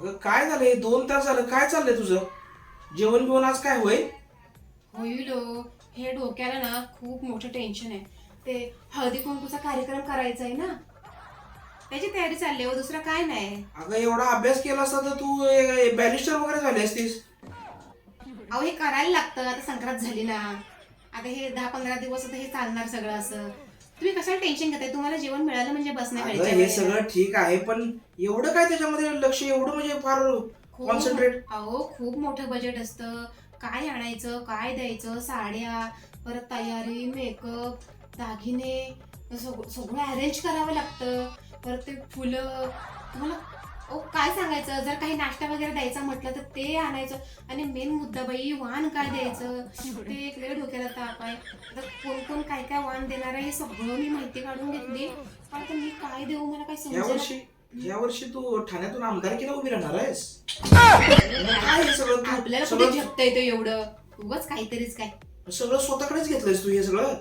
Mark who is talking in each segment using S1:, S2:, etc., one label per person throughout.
S1: अगं काय झालंय दोन तास झालं. काय चाललंय तुझं? जेवण बिवण आज काय होय
S2: होईल हो. हे डोक्याला ना खूप मोठं टेन्शन आहे. ते हळदी कुंकूचा कार्यक्रम करायचा आहे ना? त्याची तयारी चालली हो दुसरं काय नाही.
S1: अगं एवढा अभ्यास केला असता तर तू बॅरिस्टर वगैरे झाली असतीस.
S2: अहो हे करायला लागतं. आता संक्रांत झाली ना. आता हे दहा पंधरा दिवस आता हे चालणार सगळं असं. तुम्ही कशाला टेन्शन घेताय? तुम्हाला जेवण मिळालं म्हणजे बसण्या
S1: अगं हे सगळं ठीक आहे पण एवढं काय त्याच्यामध्ये लक्ष एवढं म्हणजे फार कॉन्सन्ट्रेट
S2: अहो खूप मोठं बजेट असतं. काय आणायचं काय द्यायचं? साड्या परत तयारी मेकअप दागिने सग- सगळं अरेंज करावं लागतं. परत ते फुलं तुम्हाला ओ काय सांगायचं? जर काही नाश्ता वगैरे द्यायचा म्हटलं तर ते आणायचं. आणि मेन मुद्दा बाई वाण काय द्यायचं? ते एक लय डोक्याला ताप आहे. आता कोण कोण काय काय वाण देणार आहे हे सगळं मी माहिती काढून घेतली. पण आता मी काय देऊ मला काय समजेल
S1: यावर्षी यावर्षी तू ठाण्यातून आमदारकीला उभी राहणार आहेस? काय हे सगळं तू
S2: आपल्याला कुठे
S1: सगळं
S2: झेपता येतं एवढं? उगाच काहीतरीच काय.
S1: सगळं स्वतःकडेच घेतलंयस तू हे सगळं?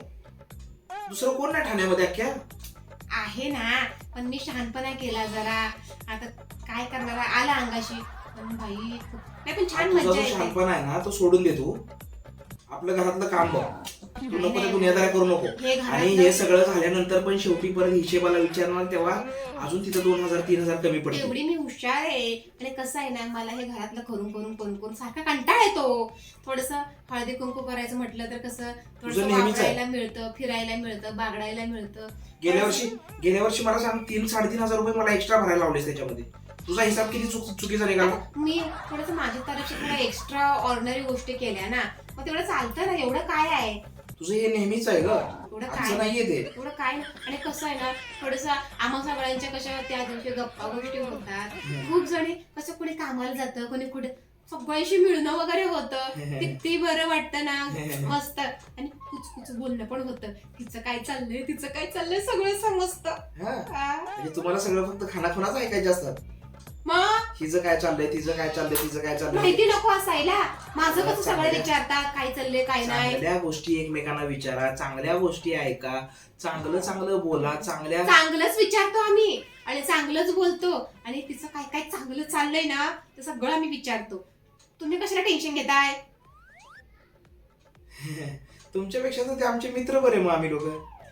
S1: दुसरं कोण नाही ठाण्यामध्ये अख्ख्या?
S2: आहे ना पण मी शहाणपणा केला जरा. आता काय करणार आला अंगाशी. पण बाई नाही पण छान
S1: तुझा
S2: मजा
S1: जो
S2: येते.
S1: शहाणपणा आहे ना तो सोडून दे तू. आपलं घरातलं काम बघ. तू नको ते दुनियादारी करू नको आणि हे सगळं झाल्यानंतर पण शेवटी परत हिशेबाला विचारणार तेव्हा अजून तिथं दोन हजार तीन हजार कमी पडतील.
S2: एवढी मी हुशार आहे. आणि कसं आहे ना मला हे घरातलं करून करून करून करून सारखा कंटाळा येतो. थोडस हळदी कुंकू करायचं म्हटलं तर कसं थोडस
S1: तुझं नेहमीच आहे.
S2: वापरायला मिळतं फिरायला मिळतं बागडायला मिळतं.
S1: गेल्या वर्षी गेल्या वर्षी मला सांग तीन साडेतीन हजार रुपये मला एक्स्ट्रा भरायला लावलेस त्याच्यामध्ये. तुझा हिसाब किती चुक चुकीचा निघाला?
S2: आता मी थोडस माझ्या तर्फे थोड्या एक्स्ट्रा ऑर्डनरी गोष्टी केल्या ना. मग तेवढं चालतं ना एवढं काय आहे?
S1: तुझं हे नेहमीच आहे ग. आमचं
S2: काय?
S1: नाहीये ते.
S2: एवढं काय. आणि कसं आहे ना थोडस आम्हा सगळ्यांच्या कशा त्या दिवशी गप्पा गोष्टी होतात. खूप जणी कसं कोणी कामाला जातं कोणी कुठे सगळ्यांशी मिळणं वगैरे होतं. किती बरं वाटतं ना. मस्त. आणि कुचकुच बोलणं पण होतं. तिचं काय चाललंय तिचं काय चाललंय सगळं समजतं.
S1: हा. म्हणजे तुम्हाला सगळं फक्त खानाखुनाच ऐकायचे असतात
S2: मग?
S1: हिचं काय चाललंय तिचं काय चाललंय तिचं काय चाललंय?
S2: माहिती नको असायला. माझं कसं सगळं
S1: चांगलं.
S2: विचारतात काय चाललंय काय नाही.
S1: चांगल्या गोष्टी एकमेकांना विचारा चांगल्या गोष्टी ऐका. चांगलं चांगलं बोला चांगल्या
S2: चांगलंच विचारतो आम्ही. आणि चांगलंच बोलतो. आणि तिचं काय काय चांगलं चाललंय ना ते सगळं आम्ही विचारतो. तुम्ही कशाला टेन्शन घेताय?
S1: तुमच्यापेक्षा तर ते आमचे मित्र बरे मग आम्ही लोक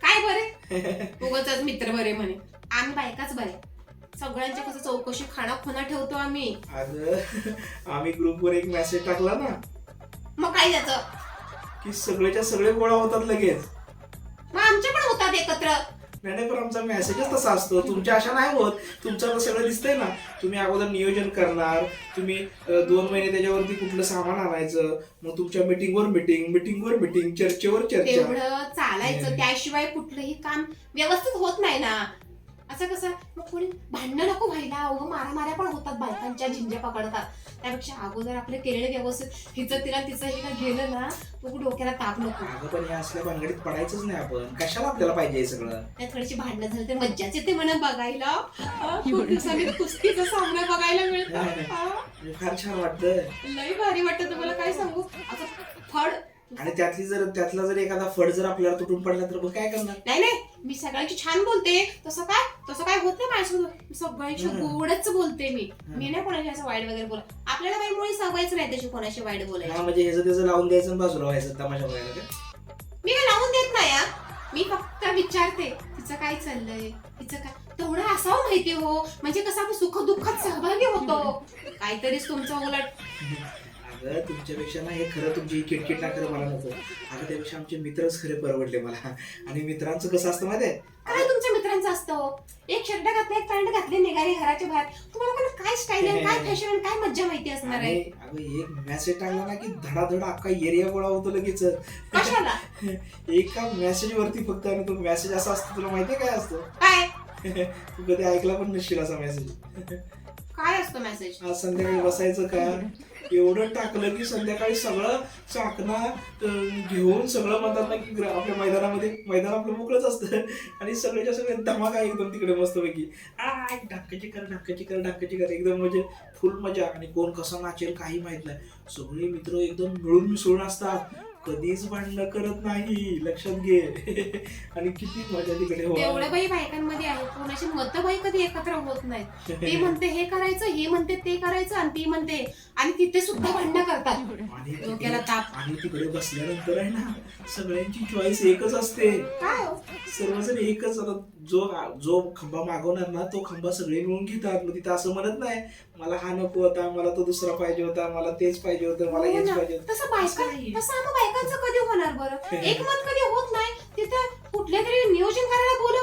S2: काय बरे? उगाच मित्र बरे म्हणे. आम्ही बायकाच बरे. सगळ्यांच्या कसं चौकशी खाना खुना ठेवतो आम्ही.
S1: अगं आम्ही ग्रुपवर एक मेसेज टाकला ना.
S2: मग काय त्याचं?
S1: की सगळेच्या सगळे गोळा होतात लगेच.
S2: मग आमचे पण होतात एकत्र.
S1: नाही नाही, पण आमचा मेसेजच तसा असतो. तुमच्या अशा नाही होत. तुमचं आता सगळं दिसतंय ना. तुम्ही अगोदर नियोजन करणार. तुम्ही अं, दोन महिने त्याच्यावरती कुठलं सामान आणायचं. मग तुमच्या मीटिंगवर मीटिंग मीटिंगवर मीटिंग चर्चेवर चर्चा.
S2: तेवढं चालायचं. त्याशिवाय कुठलंही काम व्यवस्थित होत नाही ना. मग कोणी भांडणं नको व्हायला. अवघं मारा माऱ्या पण होतात बायकांच्या झिंज्या पकडतात. त्यापेक्षा अगोदर आपले केलेले व्यवस्थित हिचं तिला तिचं हे का गेलं ना तो डोक्याला ताप नको.
S1: अगं पण या असल्या भानगडीत पडायचंच नाही आपण. कशाला आपल्याला पाहिजे हे सगळं?
S2: त्यात थोडीशी भांडणं झाली तर मज्जाच येते म्हणा बघायला. आ, खूप दिवसांनी कुस्तीचा सामना बघायला मिळतो.
S1: फार छान वाटतं
S2: लई भारी वाटतं. तुम्हाला काय सांगू
S1: आणि त्यातली जर त्यातला जर एखादा फड जर आपल्याला तुटून पडला तर मग काय करणार?
S2: नाही नाही. मी सगळ्यांची छान बोलते. तसं काय? तसं काय होत नाही माझ्यासोबत? सगळ्यांशी
S1: हं.
S2: गोडच बोलते मी.
S1: हं.
S2: मी नाही कोणाशी असं वाईट वगैरे बोला आपल्याला काही मुळे सवयच नाही तशी कोणाशी वाईट
S1: हा
S2: बोलायची
S1: म्हणजे ह्याचं त्याचं लावून द्यायचं आणि बाजूला व्हायचं तमाशा बघायला काय
S2: मी काय लावून देत नाही हा. मी फक्त विचारते तिचं काय चाललंय? तिचं काय? तेवढं असावं माहिती हो. म्हणजे कसं आपण सुख दुःखात सहभागी होतो. काहीतरीच तुमचं उलट.
S1: अगं तुमच्यापेक्षा ना हे खरं तुमची किटकिट ना खरं मला नको. अगं त्यापेक्षा आमचे मित्रच खरे परवडले मला. आणि मित्रांचं कसं असतं माहितीये?
S2: काय तुमच्या मित्रांचं असतं हो? एक शर्ट घातला एक पॅन्ट घातली निघाली घराच्या बाहेर. तुम्हाला काय स्टाईल आहे? काय फॅशन आणि काय मज्जा माहिती असणार आहे?
S1: अगं एक मेसेज टाकला ना की धडाधड अख्खा एरिया गोळा होतो लगेच.
S2: कशाला?
S1: एका मेसेज वरती फक्त आणि तो मेसेज असा असतो तुला माहितीये काय असतो?
S2: काय?
S1: तू कधी ऐकला पण नसशील असा मेसेज
S2: काय असतो मेसेज
S1: आज संध्याकाळी बसायचं का? एवढं टाकलं की संध्याकाळी सगळं चाकणा घेऊन सगळं म्हणतात ना की आपल्या मैदानामध्ये मैदान आपलं मोकळंच असतं. आणि सगळ्याच्या सगळे धमाका एकदम तिकडे मस्तपैकी. आ ढाकाची कर ढाकाची कर ढाकाची कर. एकदम म्हणजे फुल मजा. आणि कोण कसं नाचेल काही माहीत नाही. सगळे मित्र एकदम मिळून मिसळून असतात. कधीच भांडणं करत नाही. लक्षात घे. आणि किती मजा तिकडे.
S2: तेवढं बाई बायकांमध्ये आहे कोणाची कधी एकत्र होत नाहीत. ते म्हणते हे करायचं हे म्हणते ते करायचं आणि ती म्हणते आणि तिथे सुद्धा भांडणं करतात.
S1: आणि
S2: डोक्याला
S1: तिकडे-
S2: ताप.
S1: आणि तिकडे बसल्यानंतर आहे ना सगळ्यांची चॉईस एकच असते.
S2: काय हो?
S1: सर्वजण एकच. आता जो जो खंबा मागवणार ना तो खंबा सगळे मिळून घेतात. मग तिथं असं म्हणत नाही मला हा नको होता मला तो दुसरा पाहिजे होता मला तेच पाहिजे होतं मला
S2: हो
S1: हेच
S2: ना.
S1: पाहिजे होतं.
S2: तसं बायका तसं आम्हा बायकांचं कधी होणार बरं? एकमत कधी होत नाही. तिथं कुठल्या तरी नियोजन करायला बोलवलं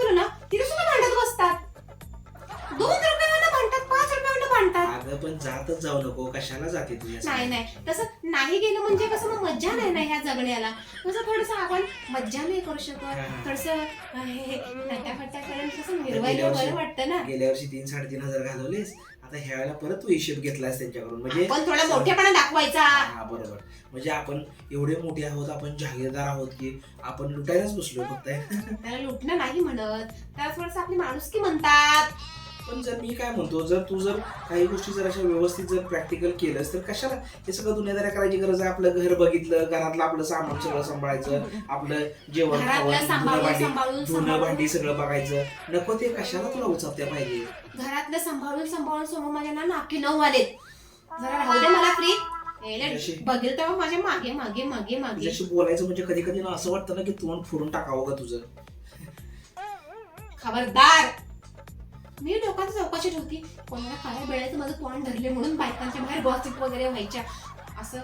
S1: जातच जाऊ नको कशाला जाते तुझ्या
S2: नाही नाही. तसं नाही गेलं म्हणजे कसं मग मज्जा नाही ना ह्या जगण्याला. कसं थोडस आपण मज्जा नाही करू शकत. थोडस नटाफटा करून कसं
S1: गेल्या
S2: मिरवायला
S1: वर्षी-
S2: बरं वाटतं ना.
S1: गेल्या वर्षी तीन साडेतीन हजार घालवलेस. आता ह्या वेळेला परत तू हिशेब घेतलास त्यांच्याकडून. म्हणजे
S2: पण थोडा मोठेपणा दाखवायचा.
S1: हा बरोबर. म्हणजे आपण एवढे मोठे आहोत आपण जागीरदार आहोत की आपण लुटायलाच बसलो फक्त.
S2: त्याला लुटणं नाही म्हणत. त्याला थोडस आपली माणुसकी म्हणतात.
S1: पण जर मी काय म्हणतो जर तू जर काही गोष्टी जर अशा व्यवस्थित जर प्रॅक्टिकल केलंस तर कशाला हे सगळं दुनियादाऱ्या करायची गरज आहे? आपलं घर बघितलं घरातलं आपलं सामान सगळं सांभाळायचं आपलं जेवण खावण धुणं भांडी सगळं बघायचं. नको ते कशाला तुला उचापत्या पाहिजे?
S2: घरातलं सांभाळून सांभाळून समोर माझ्या ना नाकी नऊ आलेत. जरा राहू दे मला फ्री बघेल तेव्हा माझ्या मागे मागे मागे मागे.
S1: बोलायचं म्हणजे कधी कधी ना असं वाटतं ना की तोंड फोडून टाकावं का तुझं?
S2: खबरदार. मी लोकांची चौकशी ठेवती. कोणाला काय बेळायचं माझं तोंड धरले म्हणून बायकांच्या बाहेर गॉसिप वगैरे व्हायच्या. असं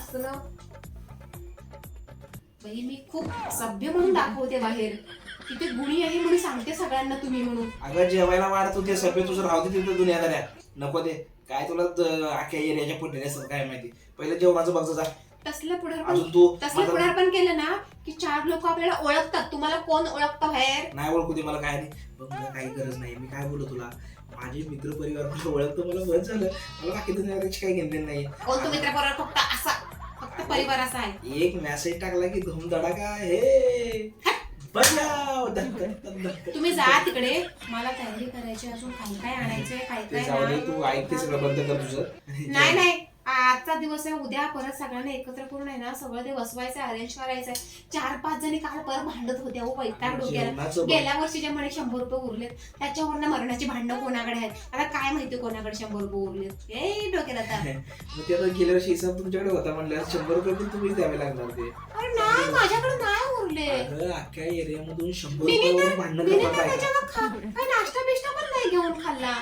S2: असं ना. बाई मी खूप सभ्य म्हणून दाखवते बाहेर. तिथे गुणी आहे म्हणून सांगते सगळ्यांना तुम्ही म्हणून.
S1: अगं जेवायला वाढत होते सगळे तुझं राहू दे तिथं दुनियादाऱ्या नको ते काय तुला द- अख्ख्या एरियाच्या पुढे असतात काय माहिती. पहिलं जेवणाचं बघ जा
S2: तसलं पुढे पण
S1: अजून तू
S2: तसलं
S1: माझा-
S2: पुढे पण केलं ना चार लोक आपल्याला ओळखतात. तुम्हाला कोण ओळखतं बाहेर?
S1: नाही ओळखू दे मला काय नाही. बघ मला काही गरज नाही. मी काय बोलू तुला? माझे मित्र परिवार मला ओळखतं मला बरं झालं. मला बाकी दुनियाची काही घेणं नाही
S2: कोण तो मित्र बरोबर फक्त असा. फक्त परिवार असा आहे.
S1: एक मेसेज टाकला की धूम धडाका हे.
S2: तुम्ही जा तिकडे. मला तयारी करायची अजून. काय काय आणायचंय काय
S1: ते
S2: काय
S1: जाऊ दे
S2: नाही.
S1: तू ऐकते सगळं बंद कर तुझं.
S2: नाही नाही. आजचा दिवस आहे उद्या परत सगळ्यांना एकत्र करून आहे ना सगळं ते बसवायचं अरेंज करायचंय. चार पाच जणी काल परत भांडत होत्या हो वैताग डोक्याला.
S1: जेवणाचं बघ.
S2: गेल्या वर्षी जे म्हणे शंभर रुपये उरलेत त्याच्यावरनं मरणाची भांडणं कोणाकडे आहेत? आता काय माहिती कोणाकडे शंभर रुपये उरलेत? ए डोक्याला आता
S1: गेल्या वर्षी हिसाब तुमच्याकडे होता म्हणल्यावर शंभर रुपये पण तुम्हीच द्यावे लागणार ते.
S2: अरे नाही माझ्याकडे नाही उरले.
S1: अख्ख्या एरियामधून शंभर
S2: तर-
S1: भांडणं
S2: नाश्ता बिष्टा पण नाही घेऊन खाल्ला.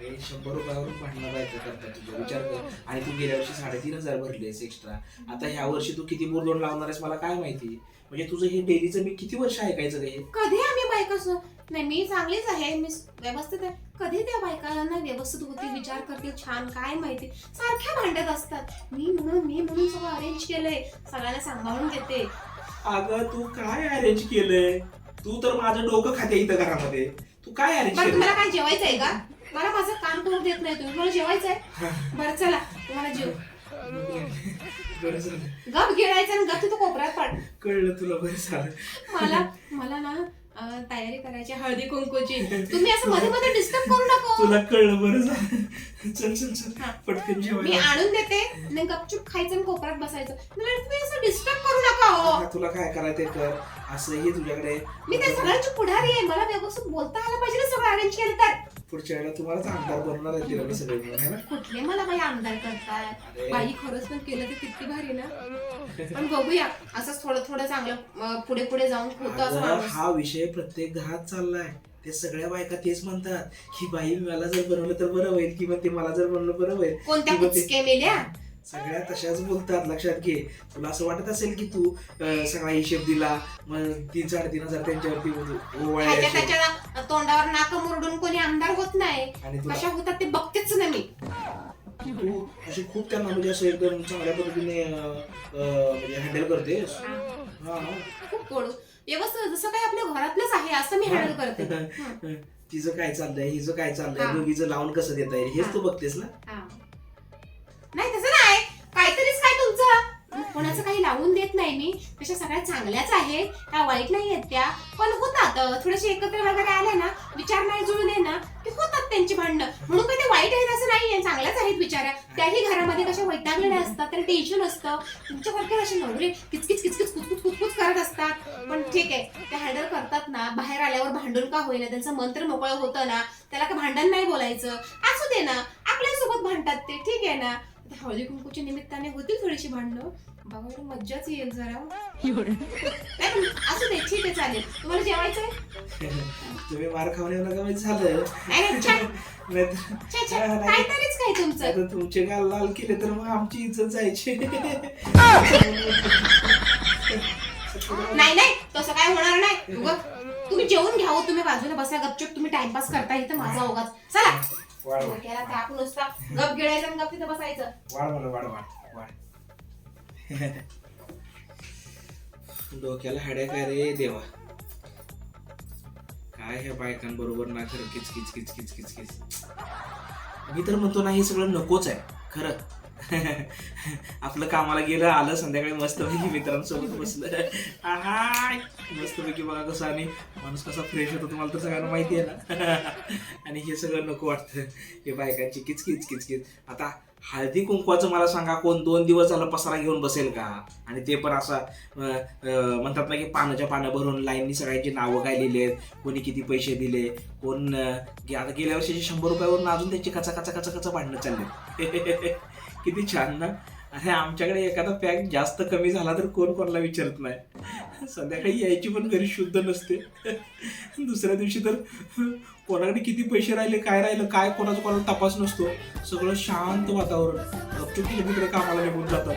S1: अरे, शंभर रुपयावरून भांडणं बायका करतात तुझा विचार कर. आणि तू गेल्या वर्षी साडेतीन हजार भरलेस एक्स्ट्रा आता ह्या वर्षी तू किती बोरदोड लावणार आहेस मला काय माहिती? म्हणजे तुझं हे डेलीचं मी किती वर्ष ऐकायचं रे?
S2: कधी आम्ही बायका सो नाही मी चांगलीच आहे. मी व्यवस्थित आहे. कधी त्या बायकांना व्यवस्थित होती? विचार करते छान. काय माहिती? सारख्या भांडत असतात. मी म्हणून मी म्हणून सगळं अरेंज केलंय. सगळ्यांना सांभाळून घेते.
S1: अगं तू काय अरेंज केलंय? तू तर माझं डोकं खाते इथं घरामध्ये. तू काय अरेंज
S2: बरं
S1: केलं
S2: तुम्हाला काय जेवायचंय का? मला माझं काम करू देत नाही तुम्ही. मला जेवायचंय. बरं चला. तुम्हाला जेव.
S1: बरं झालं
S2: गप गिळायचं आणि गप तिथं कोपऱ्यात पड.
S1: कळलं तुला बरं झालं.
S2: मला मला ना अं, तयारी करायची हळदी कुंकूची. तुम्ही असं मध्ये मध्ये डिस्टर्ब करू नको.
S1: तुला कळलं बरं झालं. चल चल चल.
S2: हा.
S1: पटकन
S2: मी
S1: जेवायला
S2: आणून देते. आणि गपचूप खायचं आणि कोपऱ्यात बसायचं. तुम्ही असं डिस्टर्ब करू नका. हो
S1: आता तुला काय करायचं ते कर असंही तुझ्याकडे.
S2: मी त्या सगळ्यांची पुढारी आहे. मला व्यवस्थित बोलता आलं पाहिजे ना सगळं अरेंज केलं तर.
S1: पुढच्या वेळेला तुम्हालाच आमदार बनवणार आहे तिला सगळे मिळून है ना?
S2: कुठले? मला बाई आमदार करताय. बाई खरंच पण केलं तर किती भारी ना. पण बघूया असंच थोडं थोडं चांगलं पुढे पुढे जाऊन होतं असं
S1: हा विषय प्रत्येक घरात चाललाय. ते सगळ्या बायका तेच म्हणतात की बाई मला जर बनवलं तर बरं होईल किंवा ते मला जर बनवलं बरं होईल.
S2: कोणत्या कुचके मेल्या?
S1: सगळ्या तशाच बोलतात लक्षात घे. तुला असं वाटत असेल की तू सगळा हिशेब दिला मग तीन साडेतीन हजार त्यांच्यावरती ओवाळे
S2: ह्याच्या
S1: असे.
S2: त्याच्या तोंडावर नाक मुरडून कोणी आमदार होत नाही.
S1: आणि तुला
S2: कशा होतात ते बघतेच ना मी.
S1: तू अशी खूप त्यांना म्हणजे असं एकदम चांगल्या पद्धतीने अं, अं, म्हणजे हँडल करतेस. हा.
S2: खूप गोड. व्यवस्थित जसं काही आपल्या घरातलंच आहे असं मी हँडल करते. हं.
S1: तिचं काय चाललंय हिचं काय चाललंय
S2: हा.
S1: दोघीचं लावून कसं देता येईल हेच तू बघतेस ना?
S2: हा. नाही तसं नाही. कोणाचं काही लावून देत नाही मी. तशा सगळ्या चांगल्याच आहेत. त्या वाईट नाही आहेत त्या. पण होतात जातं थोडेसे एकत्र वगैरे आले ना विचार नाही जुळले ना की होतात त्यांची भांडणं. म्हणून काही ते वाईट आहेत असं नाहीये. चांगल्याच आहेत विचार. त्याही घरामध्ये कशा वैतागलेल्या असतात त्याला टेन्शन असतं. तुमच्यासारखे असे नवरे किचकिच किचकिच कुचकुच कुचकुच करत असतात. पण ठीक आहे ते हँडल करतात ना. बाहेर आल्यावर भांडून का होईना? त्यांचं मंत्र मोकळं होतं ना. त्याला का भांडण नाही बोलायचं? असू दे ना. आपल्यासोबत भांडतात ते. ठीक आहे ना. हळदी कुंकूच्या निमित्ताने होतील थोडीशी भांडणं. बघायला मज्जाच येईल जरा. असू दे ठीक आहे चालेल. तुम्हाला जेवायचंय?
S1: तुम्ही मार खाऊन येऊ नका माहिती झालं
S2: काहीतरीच काय तुमचं.
S1: तुमचे गाल लाल केले तर मग आमची इज्जत जायची.
S2: नाही नाही तसं काय होणार नाही. तुम्ही जेवून घ्या हो, तुम्ही बाजूला बसा गपचूप तुम्ही टाइमपास करता इथं माझा ओघाच. चला.
S1: वाढ वाढ
S2: डोक्याला ताप नुसता गप गिळायचं आणि गप तिथं बसायचं.
S1: वाढ मला वाढ वाढ वाढ डोक्याला हाड्या काय रे देवा. काय ह्या बायकांबरोबर ना खरं किच किच किच किच किच किच मी तर म्हणतो ना हे सगळं नकोच आहे. खरं. आपलं कामाला गेलं आलं संध्याकाळी मस्तपैकी मित्रांसोबत बसलं. आहाय मस्तपैकी बघा कसं आणि माणूस कसा फ्रेश होतो तुम्हाला तर सगळ्यांना माहिती आहे ना. आणि हे सगळं नको वाटतं. हे बायकांची किच किच आता हळदी कुंकवाचं मला सांगा कोण दोन दिवस झालं पसारा घेऊन बसेल का? आणि ते पण असं म्हणतात ना की पानाच्या पानं भरून लाईननी सगळ्यांची नावं काय लिहिली आहेत. कोणी किती पैसे दिले? कोण आता गेल्या वर्षीचे शंभर रुपयावरून अजून त्यांची कचा कचा कचा कचा भांडणं चालले किती छान ना. आणि आमच्याकडे एखादा पॅक जास्त कमी झाला तर कोण कोणाला विचारत नाही. संध्याकाळी यायची पण घरी शुद्ध नसते. दुसऱ्या दिवशी तर कोणाकडे किती पैसे राहिले काय राहिलं काय कोणाचं कोणाला तपास नसतो. सगळं शांत वातावरण. गपचूप कामाला निघून जातात.